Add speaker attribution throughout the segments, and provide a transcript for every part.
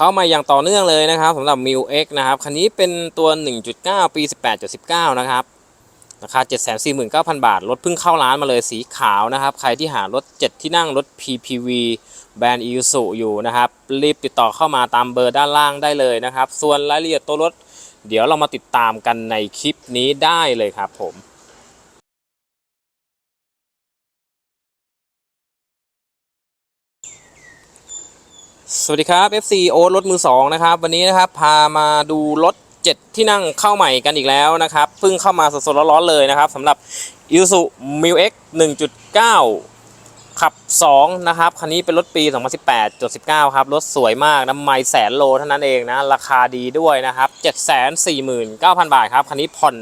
Speaker 1: เข้ามาอย่างต่อเนื่องเลยนะครับสำหรับ m ิว X นะครับ คันนี้เป็นตัว 1.9 ปี 18.19 นะครับราคา 749,000 บาท รถเพิ่งเข้าร้านมาเลยสีขาวนะครับ ใครที่หารถ 7 ที่นั่งรถ PPV แบรนด์ i ิ s u อยู่นะครับ รีบติดต่อเข้ามาตามเบอร์ด้านล่างได้เลยนะครับ ส่วนรายละเอียดตัวรถ เดี๋ยวเรามาติดตามกันในคลิปนี้ได้เลยครับผม สวัสดีครับ FC โอ๊ตรถมือสองนะครับ วันนี้นะครับพามาดูรถ 7 ที่นั่งเข้าใหม่กันอีกแล้วนะครับเพิ่งเข้ามาสดๆร้อนๆเลยนะครับสำหรับ i s u m i l X 1.9 ขับ 2 นะครับ คันนี้เป็นรถปี 2018.19 ครับ รถสวยมากน้ำไม่แสนโลเท่านั้นเองนะ ราคาดีด้วยนะครับ 749,000 บาทครับ คันนี้ผ่อน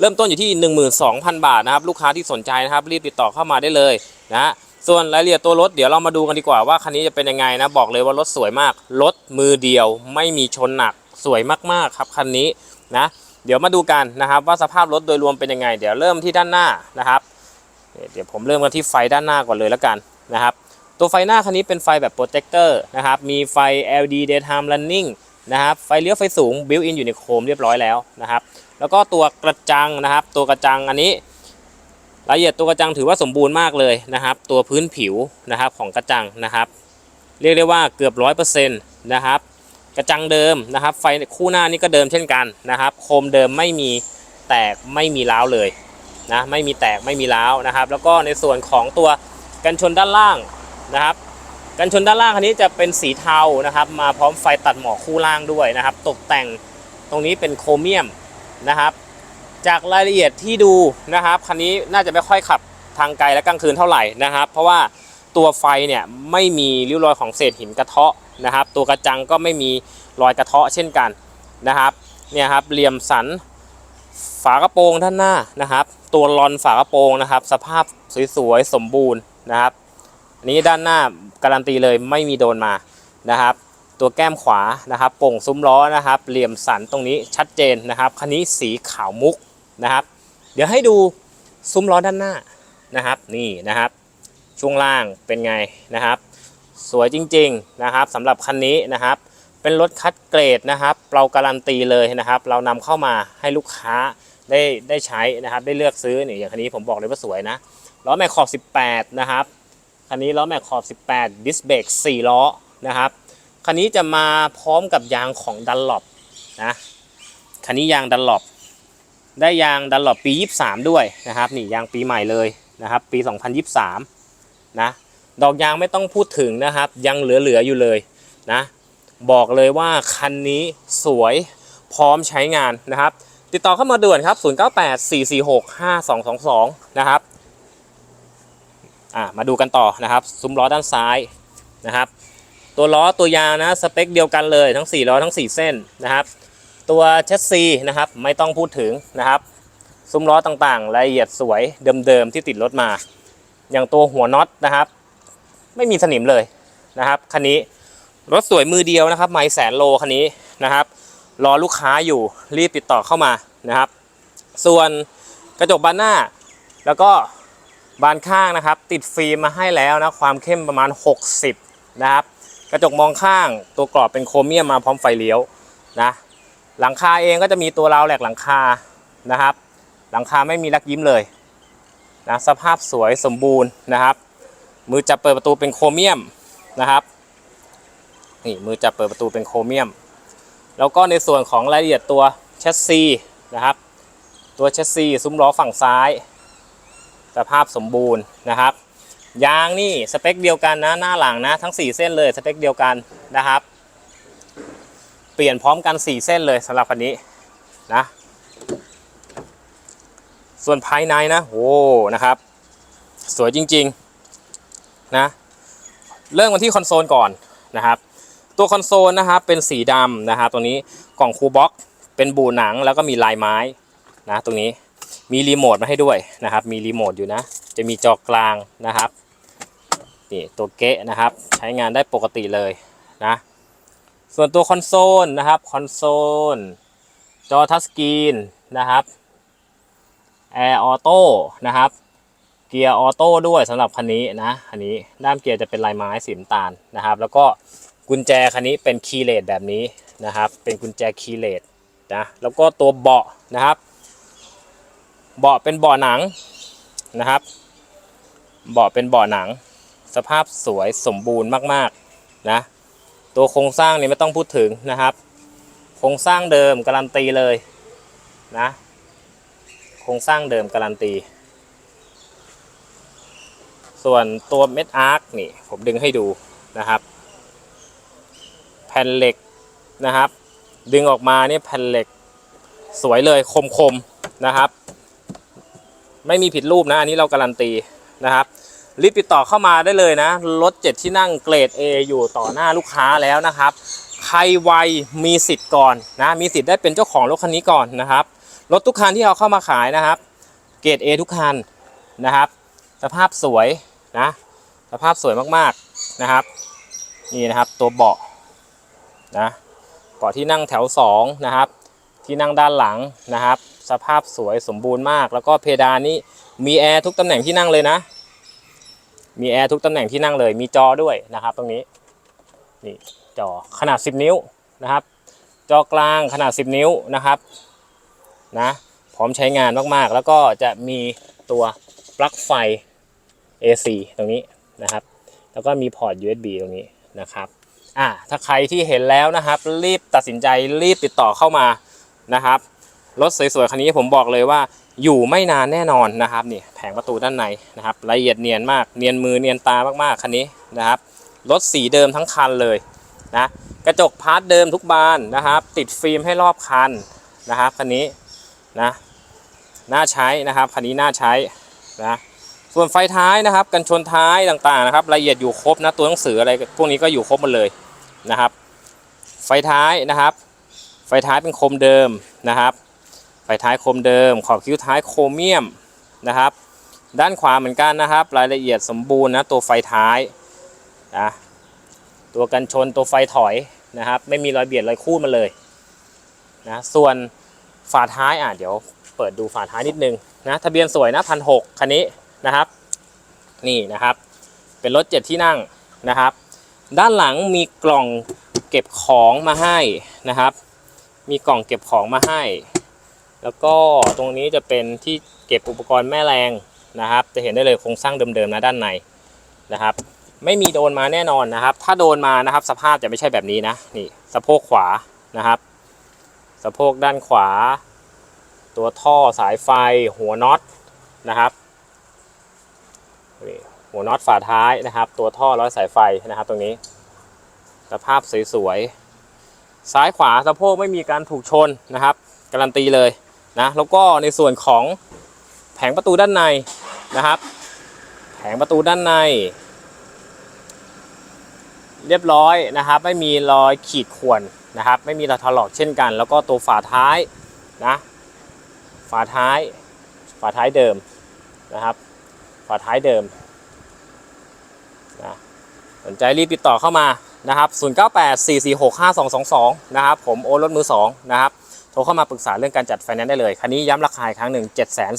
Speaker 1: เริ่มต้นอยู่ที่ 12,000 บาทนะครับ ลูกค้าที่สนใจนะครับ รีบติดต่อเข้ามาได้เลยนะ ส่วนรายละเอียดตัวรถเดี๋ยวเรามาดูกันดีกว่าว่าคันนี้จะเป็นยังไงนะบอกเลยว่ารถสวยมาก รถมือเดียวไม่มีชนหนักสวยมากๆครับคันนี้นะเดี๋ยวมาดูกันนะครับว่าสภาพรถโดยรวมเป็นยังไง เดี๋ยวเริ่มที่ด้านหน้านะครับเดี๋ยวผมเริ่มกันที่ไฟด้านหน้าก่อนเลยแล้วกันนะครับตัวไฟหน้าคันนี้เป็นไฟแบบโปรเจคเตอร์นะครับมีไฟ LED daytime running นะครับไฟเลี้ยวไฟสูง built in อยู่ในโคมเรียบร้อยแล้วนะครับแล้วก็ตัวกระจังนะครับตัวกระจังอันนี้ รายละเอียดตัวกระจังถือว่าสมบูรณ์มากเลยนะครับ ตัวพื้นผิวนะครับของกระจังนะครับ เรียกได้ว่าเกือบร้อยเปอร์เซ็นต์นะครับ กระจังเดิมนะครับ ไฟคู่หน้านี่ก็เดิมเช่นกันนะครับ โคมเดิมไม่มีแตกไม่มีร้าวเลยนะไม่มีแตกไม่มีร้าวนะครับ แล้วก็ในส่วนของตัวกันชนด้านล่างนะครับ กันชนด้านล่างคันนี้จะเป็นสีเทานะครับ มาพร้อมไฟตัดหมอกคู่ล่างด้วยนะครับ ตกแต่งตรงนี้เป็นโครเมียมนะครับ จากรายละเอียดที่ดูนะครับคันนี้น่าจะไม่ค่อยขับทางไกลและกลางคืนเท่าไหร่นะครับ เพราะว่าตัวไฟเนี่ยไม่มีริ้วรอยของเศษหินกระเทาะนะครับ ตัวกระจังก็ไม่มีรอยกระเทาะเช่นกันนะครับเนี่ยครับเหลี่ยมสันฝากระโปรงด้านหน้านะครับ ตัวลอนฝากระโปรงนะครับ สภาพสวยๆสมบูรณ์นะครับอันนี้ด้านหน้าการันตีเลยไม่มีโดนมานะครับ ตัวแก้มขวานะครับโป่งซุ้มล้อนะครับ เหลี่ยมสันตรงนี้ชัดเจนนะครับคันนี้สีขาวมุก นะครับ เดี๋ยวให้ดูซุ้มล้อด้านหน้านะครับ นี่นะครับ ช่วงล่างเป็นไงนะครับ สวยจริงๆนะครับสำหรับคันนี้นะครับ เป็นรถคัดเกรดนะครับ เราการันตีเลยนะครับ เรานำเข้ามาให้ลูกค้าได้ได้ใช้นะครับ ได้เลือกซื้อนี่อย่างคันนี้ผมบอกเลยว่าสวยนะล้อแม็กขอบ 18 นะครับคันนี้ล้อแม็กขอบ 18 ดิสเบรก4ล้อนะครับคันนี้จะมาพร้อมกับยางของดันลอปนะคันนี้ยางดันลอป ได้ยางดันหลอปปี 23 ด้วยนะครับนี่ยางปีใหม่เลยนะครับปี 2023 นะดอกยางไม่ต้องพูดถึงนะครับ ยังเหลือๆอยู่เลยนะบอกเลยว่าคันนี้สวยพร้อมใช้งานนะครับ ติดต่อเข้ามาด่วนครับ 0984465222 นะครับอะมาดูกันต่อนะครับ ซุ้มล้อด้านซ้ายนะครับ ตัวล้อตัวยางนะสเปคเดียวกันเลยทั้ง 4 ล้อทั้ง 4 เส้นนะครับ ตัวเชสซีนะครับไม่ต้องพูดถึงนะครับซุ้มล้อต่างๆรายละเอียดสวยเดิมๆที่ติดรถมา อย่างตัวหัวน็อตนะครับ ไม่มีสนิมเลยนะครับคันนี้รถสวยมือเดียวนะครับ ไม่แสนโลคันนี้นะครับ รอลูกค้าอยู่รีบติดต่อเข้ามานะครับ ส่วนกระจกบานหน้า แล้วก็บานข้างนะครับ ติดฟิล์มมาให้แล้วนะความเข้มประมาณ 60 นะครับ กระจกมองข้างตัวกรอบเป็นโครเมียมมาพร้อมไฟเลี้ยวนะ หลังคาเองก็จะมีตัวราวแหลกหลังคานะครับ หลังคาไม่มีลักยิ้มเลยนะสภาพสวยสมบูรณ์นะครับ มือจับเปิดประตูเป็นโครเมียมนะครับนี่มือจับเปิดประตูเป็นโครเมียม แล้วก็ในส่วนของรายละเอียดตัวแชสซีนะครับ ตัวแชสซีซุ้มล้อฝั่งซ้าย สภาพสมบูรณ์นะครับยางนี่สเปคเดียวกันนะหน้าหลังนะทั้ง 4 เส้นเลยสเปคเดียวกันนะครับ ปลี่ยนพร้อมกัน 4 เส้นเลยสำหรับคันนี้นะ ส่วนภายในนะโอ้นะครับ สวยจริงๆนะเริ่มกันที่คอนโซลก่อนนะครับ ตัวคอนโซลนะครับเป็นสีดำนะครับตัวนี้กล่องคูบ็อกเป็นบูหนังแล้วก็มีลายไม้นะตรงนี้มีรีโมทมาให้ด้วยนะครับ มีรีโมทอยู่นะ จะมีจอกลางนะครับนี่ตัวเกะนะครับ ใช้งานได้ปกติเลยนะ ส่วนตัวคอนโซลนะครับคอนโซลจอทัชสกรีนนะครับแอร์ออโต้นะครับเกียร์ออโต้ด้วยสำหรับคันนี้นะคันนี้ด้ามเกียร์จะเป็นลายไม้สีน้ำตาลนะครับ แล้วก็กุญแจคันนี้เป็นคีย์เลสแบบนี้นะครับ เป็นกุญแจคีย์เลสนะแล้วก็ตัวเบาะนะครับ เบาะเป็นเบาะหนังนะครับ เบาะเป็นเบาะหนัง สภาพสวยสมบูรณ์มากๆนะ ตัวโครงสร้างนี่ไม่ต้องพูดถึงนะครับ โครงสร้างเดิมการันตีเลยนะ โครงสร้างเดิมการันตี ส่วนตัวเม็ดอาร์คนี่ผมดึงให้ดูนะครับ แผ่นเหล็กนะครับ ดึงออกมาเนี่ยแผ่นเหล็กสวยเลยคมๆนะครับ ไม่มีผิดรูปนะอันนี้เราการันตีนะครับ รีบติดต่อเข้ามาได้เลยนะ รถ7ที่นั่งเกรด A อยู่ต่อหน้าลูกค้าแล้วนะครับ ใครไวมีสิทธิ์ก่อนนะ มีสิทธิ์ได้เป็นเจ้าของรถคันนี้ก่อนนะครับ รถทุกคันที่เอาเข้ามาขายนะครับ เกรด A ทุกคันนะครับ สภาพสวยนะ สภาพสวยมากๆนะครับ นี่นะครับตัวเบาะนะ เบาะที่นั่งแถว2นะครับ ที่นั่งด้านหลังนะครับ สภาพสวยสมบูรณ์มาก แล้วก็เพดานนี้มีแอร์ทุกตำแหน่งที่นั่งเลยนะ มีแอร์ทุกตำแหน่งที่นั่งเลย มีจอด้วยนะครับ ตรงนี้นี่จอขนาด 10 นิ้วนะครับ จอกลางขนาด 10 นิ้วนะครับนะพร้อมใช้งานมากๆ แล้วก็จะมีตัวปลั๊กไฟ AC ตรงนี้นะครับ แล้วก็มีพอร์ต USB ตรงนี้นะครับอ่าถ้าใครที่เห็นแล้วนะครับ รีบตัดสินใจรีบติดต่อเข้ามานะครับ รถสวยๆคันนี้ผมบอกเลยว่าอยู่ไม่นานแน่นอนนะครับนี่แผงประตูด้านในนะครับละเอียดเนียนมากเนียนมือเนียนตามากๆคันนี้นะครับรถสีเดิมทั้งคันเลยนะกระจกพาร์ทเดิมทุกบานนะครับ ติดฟิล์มให้รอบคันนะครับคันนี้นะน่าใช้นะครับคันนี้น่าใช้นะส่วนไฟท้ายนะครับ กันชนท้ายต่างๆนะครับละเอียดอยู่ครบนะตัวหนังสืออะไรพวกนี้ก็อยู่ครบหมดเลยนะครับ ไฟท้ายนะครับ ไฟท้ายเป็นโคมเดิมนะครับ ไฟท้ายคมเดิม ขอบคิ้วท้ายโครเมียมนะครับ ด้านขวาเหมือนกันนะครับ รายละเอียดสมบูรณ์นะตัวไฟท้ายนะตัวกันชนตัวไฟถอยนะครับ ไม่มีรอยเบียดรอยคูดมาเลยนะส่วนฝาท้ายอะเดี๋ยวเปิดดูฝาท้ายนิดนึงนะทะเบียนสวยนะพันหกคันนี้นะครับ นี่นะครับ เป็นรถเจ็ดที่นั่งนะครับ ด้านหลังมีกล่องเก็บของมาให้นะครับ มีกล่องเก็บของมาให้ แล้วก็ตรงนี้จะเป็นที่เก็บอุปกรณ์แม่แรงนะครับ จะเห็นได้เลยโครงสร้างเดิมๆนะด้านในนะครับ ไม่มีโดนมาแน่นอนนะครับ ถ้าโดนมานะครับสภาพจะไม่ใช่แบบนี้นะนี่สะโพกขวานะครับ สะโพกด้านขวา ตัวท่อสายไฟหัวน็อตนะครับนี่หัวน็อตฝาท้ายนะครับ ตัวท่อร้อยสายไฟนะครับ ตรงนี้ สภาพสวยๆซ้ายขวาสะโพกไม่มีการถูกชนนะครับ การันตีเลย นะแล้วก็ในส่วนของแผงประตูด้านในนะครับ แผงประตูด้านใน เรียบร้อยนะครับ ไม่มีรอยขีดข่วนนะครับ ไม่มีรอยถลอกเช่นกัน แล้วก็ตัวฝาท้ายนะฝาท้ายฝาท้ายเดิมนะครับฝาท้ายเดิมนะสนใจรีบติดต่อเข้ามานะครับ 0984465222 นะครับ ผมโอรถมือ 2 นะครับ โทรเข้ามาปรึกษาเรื่องการจัดไฟแนนซ์ได้เลย คันนี้ย้ำราคาอีกครั้งหนึ่ง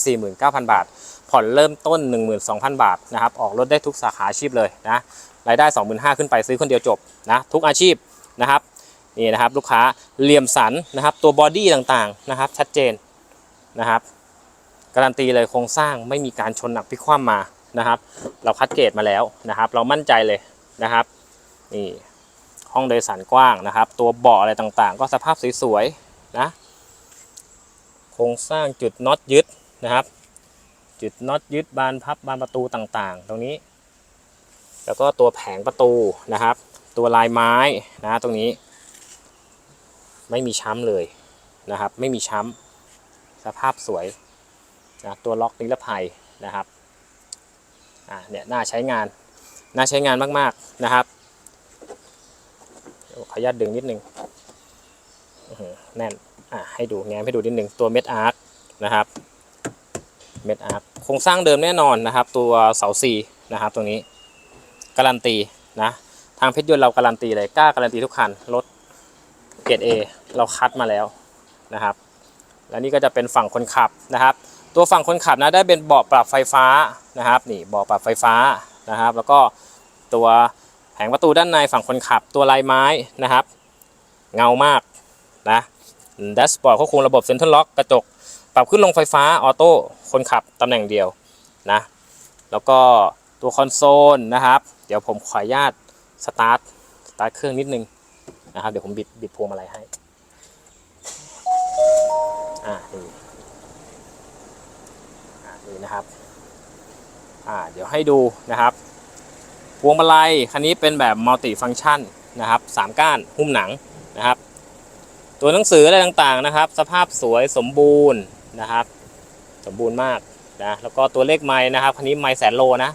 Speaker 1: 749,000 บาท ผ่อนเริ่มต้น 12,000 บาทนะครับ ออกรถได้ทุกสาขาอาชีพเลยนะ รายได้ 25,000 ขึ้นไปซื้อคนเดียวจบนะ ทุกอาชีพนะครับนี่นะครับลูกค้าเหลี่ยมสันนะครับ ตัวบอดี้ต่างๆนะครับ ชัดเจนนะครับการันตีเลยโครงสร้างไม่มีการชนหนักพลิกคว่ำมานะครับ เราคัดเกรดมาแล้วนะครับ เรามั่นใจเลยนะครับนี่ห้องโดยสารกว้างนะครับ ตัวเบาะอะไรต่างๆ ก็สภาพสวยๆนะ รงสร้างจุดน็อตยึดนะครับ จุดน็อตยึดบานพับบานประตูต่างๆ ตรงนี้ แล้วก็ตัวแผงประตูนะครับ ตัวลายไม้นะตรงนี้ ไม่มีช้ำเลยนะครับ ไม่มีช้ำสภาพสวยนะตัวล็อกนิรภัยนะครับอ่าเนี่ยน่าใช้งานน่าใช้งานมากๆนะครับเดี๋ยวขออนุญาตดึงนิดนึงแน่น อะให้ดูแง้มให้ดูนิดนึงตัวเม็ดอาร์คนะครับเม็ดอาร์คโครงสร้างเดิมแน่นอนนะครับ ตัวเสาซีนะครับตรงนี้การันตีนะทางเพชรยนต์เราการันตีเลยกล้าการันตีทุกคันรถเกรด A เราคัดมาแล้วนะครับ และนี่ก็จะเป็นฝั่งคนขับนะครับ ตัวฝั่งคนขับนะได้เป็นเบาะปรับไฟฟ้านะครับนี่เบาะปรับไฟฟ้านะครับ แล้วก็ตัวแผงประตูด้านในฝั่งคนขับตัวลายไม้นะครับ เงามากนะ แดชบอร์ดควบคุมระบบเซ็นทรัลล็อกกระจก ปรับขึ้นลงไฟฟ้าออโต้คนขับตำแหน่งเดียวนะแล้วก็ตัวคอนโซลนะครับ เดี๋ยวผมขออนุญาตสตาร์ทสตาร์ทเครื่องนิดนึงนะครับเดี๋ยวผมบิดบิดพวงมาลัยให้อ่านี่อ่านี่นะครับอ่าเดี๋ยวให้ดูนะครับพวงมาลัยคันนี้เป็นแบบมัลติฟัง c t ชันนะครับสามก้านหุ้มหนังนะครับ ตัวหนังสืออะไรต่างๆนะครับ สภาพสวยสมบูรณ์นะครับ สมบูรณ์มากนะแล้วก็ตัวเลขไม้นะครับคันนี้ไม้แสนโลนะ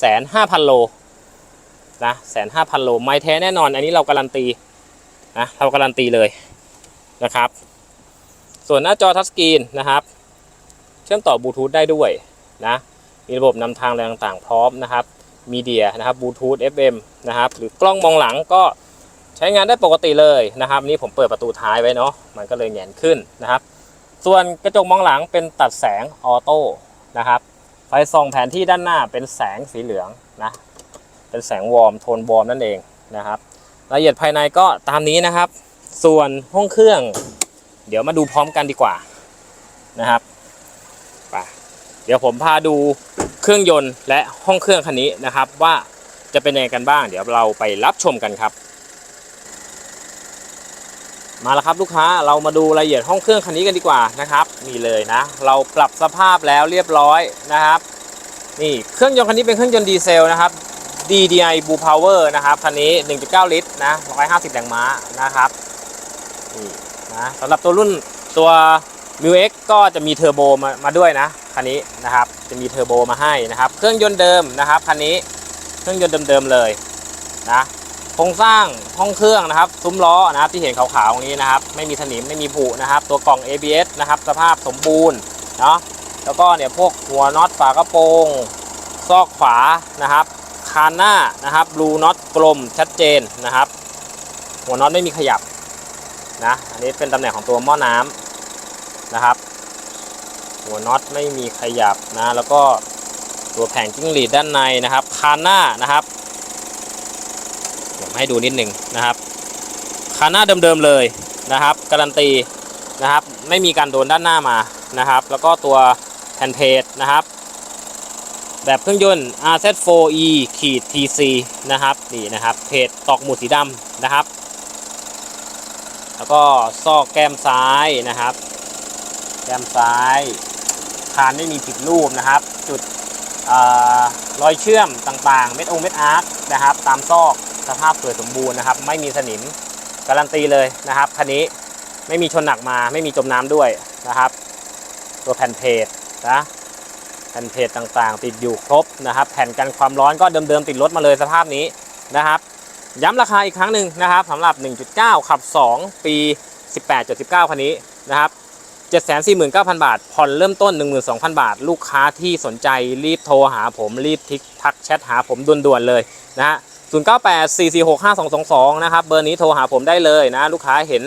Speaker 1: แสนห้าพันโลนะแสนห้าพันโลไม้แท้แน่นอน อันนี้เราการันตีนะเราการันตีเลยนะครับ ส่วนหน้าจอทัชสกรีนนะครับ เชื่อมต่อบลูทูธได้ด้วยนะมีระบบนำทางอะไรต่างๆ พร้อมนะครับมีเดียนะครับบลูทูธ FM นะครับหรือกล้องมองหลังก็ ใช้งานได้ปกติเลยนะครับนี่ผมเปิดประตูท้ายไว้เนาะมันก็เลยแหงนขึ้นนะครับ ส่วนกระจกมองหลังเป็นตัดแสงออโต้นะครับไฟส่องแผนที่ด้านหน้าเป็นแสงสีเหลืองนะเป็นแสงวอร์มโทนวอร์มนั่นเองนะครับรายละเอียดภายในก็ตามนี้นะครับ ส่วนห้องเครื่อง เดี๋ยวมาดูพร้อมกันดีกว่านะครับไปเดี๋ยวผมพาดูเครื่องยนต์และห้องเครื่องคันนี้นะครับ ว่าจะเป็นยังไงกันบ้าง เดี๋ยวเราไปรับชมกันครับ มาแล้วครับลูกค้าเรามาดูรายละเอียดห้องเครื่องคันนี้กันดีกว่านะครับนี่เลยนะ เราปรับสภาพแล้วเรียบร้อยนะครับ นี่เครื่องยนต์คันนี้เป็นเครื่องยนต์ดีเซลนะครับ DDI Blue Power นะครับคันนี้ 1.9 ลิตรนะ150แรงม้านะครับนี่นะสำหรับตัวรุ่นตัว m ิ x ก็จะมีเทอร์โบมามาด้วยนะคันนี้นะครับจะมีเทอร์โบมาให้นะครับ เครื่องยนต์เดิมนะครับคันนี้เครื่องยนต์เดิมๆเลยนะ โครงสร้างห้องเครื่องนะครับ ซุ้มล้อนะครับที่เห็นขาวๆตรงนี้นะครับ ไม่มีสนิมไม่มีผุนะครับ ตัวกล่อง ABS นะครับ สภาพสมบูรณ์เนาะแล้วก็เนี่ยพวกหัวน็อตฝากระโปรงซอกขวานะครับ คานหน้านะครับรูน็อตกลมชัดเจนนะครับ หัวน็อตไม่มีขยับนะอันนี้เป็นตำแหน่งของตัวหม้อน้ำนะครับ หัวน็อตไม่มีขยับนะ แล้วก็ตัวแผงจิ้งหรีดด้านในนะครับ คานหน้านะครับ ให้ดูนิดหนึ่งนะครับคานหน้าเดิมๆเลยนะครับ การันตีนะครับไม่มีการโดนด้านหน้ามานะครับ แล้วก็ตัวแผ่นเพจนะครับ แบบเครื่องยนต์ RZ4E ขีด TC นะครับนี่นะครับเพจตอกหมุดสีดำนะครับ แล้วก็ซอกแก้มซ้ายนะครับ แก้มซ้ายคานไม่มีผิดรูปนะครับ จุดอรอยเชื่อมต่างๆ เม็ดองเม็ดอาร์ตนะครับ ตามซอก สภาพสวยสมบูรณ์นะครับ ไม่มีสนิมการันตีเลยนะครับคันนี้ไม่มีชนหนักมาไม่มีจมน้ำด้วยนะครับ ตัวแผ่นเพจนะแผ่นเพจต่างๆ ติดอยู่ครบนะครับ แผ่นกันความร้อนก็เดิมๆติดรถมาเลยสภาพนี้นะครับ ย้ำราคาอีกครั้งหนึ่งนะครับสำหรับ 1.9 ขับ 2 ปี 18.19 คันนี้นะครับ749,000 บาท ผ่อนเริ่มต้น 12,000 บาท ลูกค้าที่สนใจรีบโทรหาผมรีบทิกทักแชทหาผมด่วนๆเลยนะฮะ 0984465222 นะครับ เบอร์นี้โทรหาผมได้เลยนะ ลูกค้าเห็น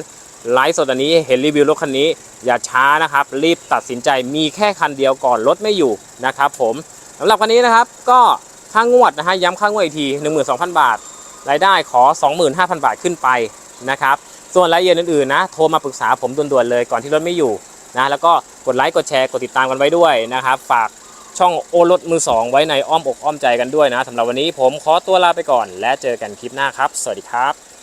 Speaker 1: ไลฟ์สดอันนี้เห็นรีวิวรถคันนี้ อย่าช้านะครับ รีบตัดสินใจมีแค่คันเดียวก่อนรถไม่อยู่นะครับผมสำหรับคันนี้นะครับก็ค่างวดนะฮะย้ำค่างวดอีกที 12,000 บาท รายได้ขอ 25,000 บาทขึ้นไปนะครับส่วนรายละเอียดอื่นๆนะโทรมาปรึกษาผมด่วนๆเลยก่อนที่รถไม่อยู่นะแล้วก็กดไลค์กดแชร์กดติดตามกันไว้ด้วยนะครับ ฝาก ช่องโอรถมือสองไว้ในอ้อมอกอ้อมใจกันด้วยนะสำหรับวันนี้ผมขอตัวลาไปก่อน และเจอกันคลิปหน้าครับ สวัสดีครับ